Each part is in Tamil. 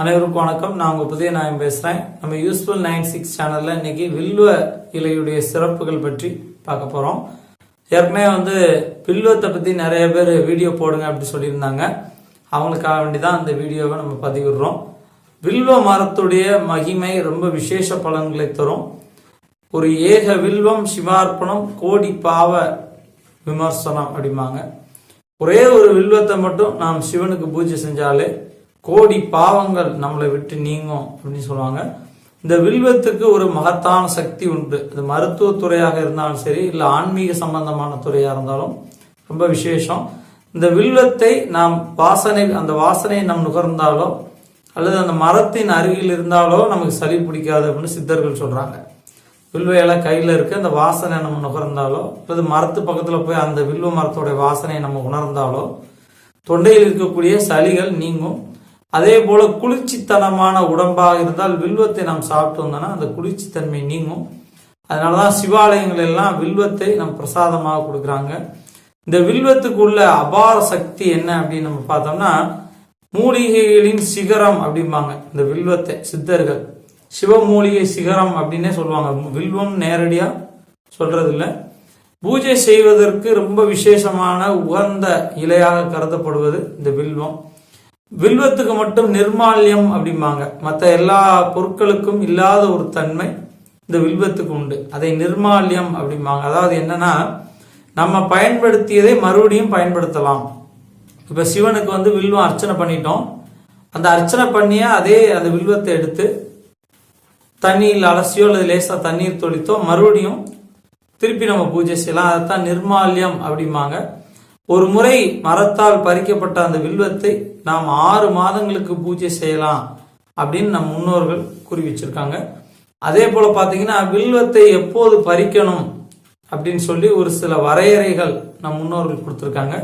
அனைவருக்கும் வணக்கம். நான் உங்க புதிய நாயம் பேசுறேன். நம்ம யூஸ்ஃபுல் நைன் சிக்ஸ் சேனல்ல இன்னைக்கு வில்வ இலையுடைய சிறப்புகள் பற்றி பார்க்க போறோம். ஏற்கனவே வந்து வில்வத்தை பத்தி நிறைய பேர் வீடியோ போடுங்க அப்படி சொல்லியிருந்தாங்க. அவங்களுக்காக வேண்டி தான் அந்த வீடியோவை நம்ம பதிவிடுறோம். வில்வ மரத்துடைய மகிமை ரொம்ப விசேஷ பலன்களை தரும். ஒரு ஏக வில்வம் சிவார்ப்பணம் கோடி பாவ விமர்சனம் அப்படிம்பாங்க. ஒரே ஒரு வில்வத்தை மட்டும் நாம் சிவனுக்கு பூஜை செஞ்சாலே கோடி பாவங்கள் நம்மளை விட்டு நீங்கும் அப்படின்னு சொல்லுவாங்க. இந்த வில்வத்துக்கு ஒரு மகத்தான சக்தி உண்டு. அது மருத்துவத்துறையாக இருந்தாலும் சரி இல்லை ஆன்மீக சம்பந்தமான துறையாக இருந்தாலும் ரொம்ப விசேஷம். இந்த வில்வத்தை நாம் வாசனை அந்த வாசனையை நாம் நுகர்ந்தாலோ அல்லது அந்த மரத்தின் அருகில் இருந்தாலோ நமக்கு சளி பிடிக்காது அப்படின்னு சித்தர்கள் சொல்றாங்க. வில்வையெல்லாம் கையில் இருக்கு அந்த வாசனை நம்ம நுகர்ந்தாலோ அல்லது மரத்து பக்கத்தில் போய் அந்த வில்வ மரத்தோட வாசனையை நம்ம உணர்ந்தாலோ தொண்டையில் இருக்கக்கூடிய சளிகள் நீங்கும். அதே போல குளிர்ச்சித்தனமான உடம்பாக இருந்தால் வில்வத்தை நாம் சாப்பிட்டு வந்தோம்னா அந்த குளிர்ச்சித்தன்மை நீங்கும். அதனாலதான் சிவாலயங்கள் எல்லாம் வில்வத்தை நம் பிரசாதமாக கொடுக்குறாங்க. இந்த வில்வத்துக்கு உள்ள அபார சக்தி என்ன அப்படின்னு நம்ம பார்த்தோம்னா மூலிகைகளின் சிகரம் அப்படிம்பாங்க. இந்த வில்வத்தை சித்தர்கள். சிவமூலிகை சிகரம் அப்படின்னே சொல்லுவாங்க. வில்வம் நேரடியா சொல்றது இல்லை பூஜை செய்வதற்கு ரொம்ப விசேஷமான உகந்த இலையாக கருதப்படுவது இந்த வில்வம். வில்வத்துக்கு மட்டும் நிர்மால்யம் அப்படிம்பாங்க. மற்ற எல்லா பொருட்களுக்கும் இல்லாத ஒரு தன்மை இந்த வில்வத்துக்கு உண்டு. அதை நிர்மால்யம் அப்படிம்பாங்க. அதாவது என்னன்னா நம்ம பயன்படுத்தியதை மறுபடியும் பயன்படுத்தலாம். இப்ப சிவனுக்கு வந்து வில்வம் அர்ச்சனை பண்ணிட்டோம். அந்த அர்ச்சனை பண்ணிய அதே அந்த வில்வத்தை எடுத்து தண்ணியில் அலசியோ அல்லது லேசா தண்ணீர் தொளித்தோ மறுபடியும் திருப்பி நம்ம பூஜை செய்யலாம். அதைத்தான் நிர்மால்யம் அப்படிம்பாங்க. ஒரு முறை மரத்தால் பறிக்கப்பட்ட அந்த வில்வத்தை நாம் ஆறு மாதங்களுக்கு பூஜை செய்யலாம் அப்படின்னு நம் முன்னோர்கள் கூறி வச்சிருக்காங்க அதே போல பாத்தீங்கன்னா வில்வத்தை எப்போது பறிக்கணும் அப்படின்னு சொல்லி ஒரு சில வரையறைகள் நம் முன்னோர்கள் கொடுத்திருக்காங்க.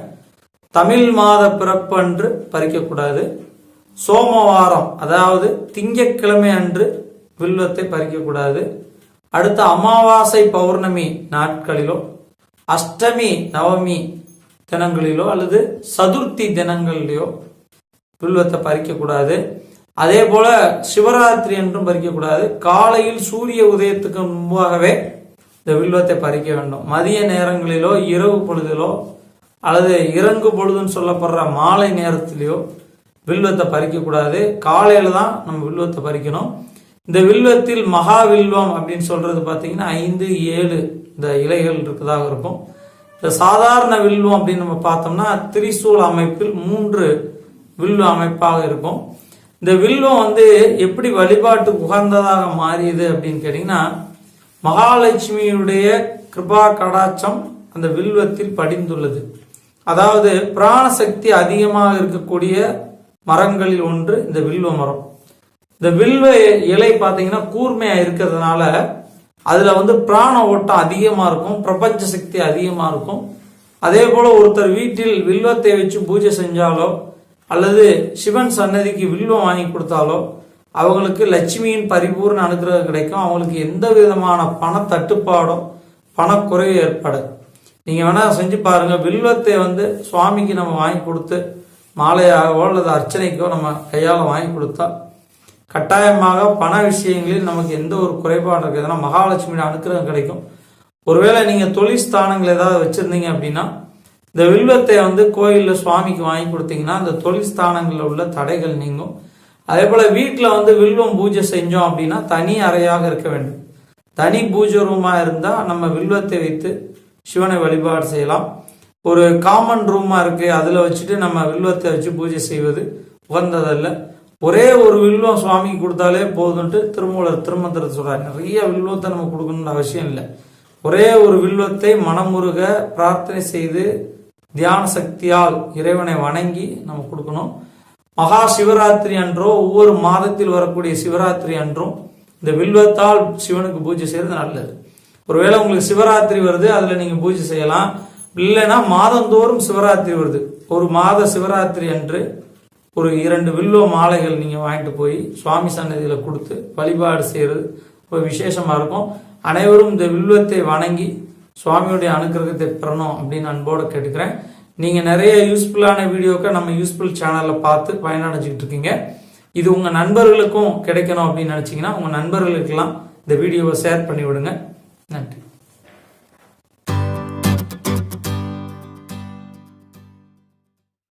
தமிழ் மாத பிறப்பன்று பறிக்கக்கூடாது. சோமவாரம் அதாவது திங்கக்கிழமை அன்று வில்வத்தை பறிக்கக்கூடாது. அடுத்த அமாவாசை பௌர்ணமி நாட்களிலும் அஷ்டமி நவமி தினங்களிலோ அல்லது சதுர்த்தி தினங்களிலோ வில்வத்தை பறிக்கக்கூடாது. அதே போல சிவராத்திரி என்றும் பறிக்கக்கூடாது. காலையில் சூரிய உதயத்துக்கு முன்பாகவே இந்த வில்வத்தை பறிக்க வேண்டும். மதிய நேரங்களிலோ இரவு பொழுதிலோ அல்லது இறங்கு பொழுதுன்னு சொல்லப்படுற மாலை நேரத்திலேயோ வில்வத்தை பறிக்கக்கூடாது. காலையில தான் நம்ம வில்வத்தை பறிக்கணும். இந்த வில்வத்தில் மகா வில்வம் அப்படின்னு சொல்றது பார்த்தீங்கன்னா ஐந்து ஏழு இந்த இலைகள் இருக்கதாக இருக்கும். இந்த சாதாரண வில்வம் அப்படின்னு நம்ம பார்த்தோம்னா திரிசூல் அமைப்பில் மூன்று வில்வ அமைப்பாக இருக்கும். இந்த வில்வம் வந்து எப்படி வழிபாட்டுக்கு உகந்ததாக மாறியது அப்படின்னு கேட்டீங்கன்னா மகாலட்சுமியுடைய கிருபா கடாட்சம் அந்த வில்வத்தில் படிந்துள்ளது. அதாவது பிராணசக்தி அதிகமாக இருக்கக்கூடிய மரங்களில் ஒன்று இந்த வில்வ மரம். இந்த வில்வ இலை பார்த்தீங்கன்னா கூர்மையா இருக்கிறதுனால அதுல வந்து பிராண ஓட்டம் அதிகமா இருக்கும் பிரபஞ்ச சக்தி அதிகமா இருக்கும். அதே போல ஒருத்தர் வீட்டில் வில்வத்தை வச்சு பூஜை செஞ்சாலோ அல்லது சிவன் சன்னதிக்கு வில்வம் வாங்கி கொடுத்தாலோ அவங்களுக்கு லட்சுமியின் பரிபூர்ண அனுகிரகம் கிடைக்கும். அவங்களுக்கு எந்த விதமான பண தட்டுப்பாடோ பணக்குறைவு ஏற்படாது. நீங்க வேணா செஞ்சு பாருங்க. வில்வத்தை வந்து சுவாமிக்கு நம்ம வாங்கி கொடுத்து மாலையாகவோ அல்லது அர்ச்சனைக்கோ நம்ம கையால் வாங்கி கொடுத்தா கட்டாயமாக பண விஷயங்களில் நமக்கு எந்த ஒரு குறைபாடு இருக்குதுன்னா மகாலட்சுமியோட அனுக்கிரகம் கிடைக்கும். ஒருவேளை நீங்க தொழில் ஸ்தானங்கள் ஏதாவது வச்சிருந்தீங்க அப்படின்னா இந்த வில்வத்தை வந்து கோயிலில் சுவாமிக்கு வாங்கி கொடுத்தீங்கன்னா அந்த தொழில் ஸ்தானங்களில் உள்ள தடைகள் நீங்கும். அதே போல வீட்டில் வந்து வில்வம் பூஜை செஞ்சோம் அப்படின்னா தனி அறையாக இருக்க வேண்டும். தனி பூஜை ரூமா இருந்தா நம்ம வில்வத்தை வைத்து சிவனை வழிபாடு செய்யலாம். ஒரு காமன் ரூமா இருக்கு. அதுல வச்சுட்டு நம்ம வில்வத்தை வச்சு பூஜை செய்வது உகந்ததல்ல. ஒரே ஒரு வில்வம் சுவாமிக்கு கொடுத்தாலே போதுன்ட்டு திருமூலர் திருமந்திரத்தை சொல்கிறார் நிறைய வில்வத்தை நம்ம கொடுக்கணும்னு அவசியம் இல்லை. ஒரே ஒரு வில்வத்தை மனமுருக பிரார்த்தனை செய்து தியான சக்தியால் இறைவனை வணங்கி நம்ம கொடுக்கணும். மகா சிவராத்திரி அன்றோ ஒவ்வொரு மாதத்தில் வரக்கூடிய சிவராத்திரி அன்றும் இந்த வில்வத்தால் சிவனுக்கு பூஜை செய்யறது நல்லது. ஒருவேளை உங்களுக்கு சிவராத்திரி வருது அதுல நீங்க பூஜை செய்யலாம். இல்லைன்னா மாதந்தோறும் சிவராத்திரி வருது. ஒரு மாத சிவராத்திரி அன்று ஒரு இரண்டு வில்லோ மாலைகள் நீங்க வாங்கிட்டு போய் சுவாமி சன்னதியில கொடுத்து வழிபாடு செய்யறது ஒரு விசேஷமா இருக்கும். அனைவரும் இந்த வில்வத்தை வணங்கி சுவாமியுடைய அனுகிரகத்தை பெறணும் அப்படின்னு அன்போடு கேட்டுக்கிறேன். நீங்க நிறைய யூஸ்ஃபுல்லான வீடியோக்கள் நம்ம யூஸ்ஃபுல் சேனல்ல பார்த்து பயனடைஞ்சிக்கிட்டு இருக்கீங்க. இது உங்க நண்பர்களுக்கும் கிடைக்கணும் அப்படின்னு நினைச்சீங்கன்னா உங்க நண்பர்களுக்கெல்லாம் இந்த வீடியோவை ஷேர் பண்ணி விடுங்க நன்றி.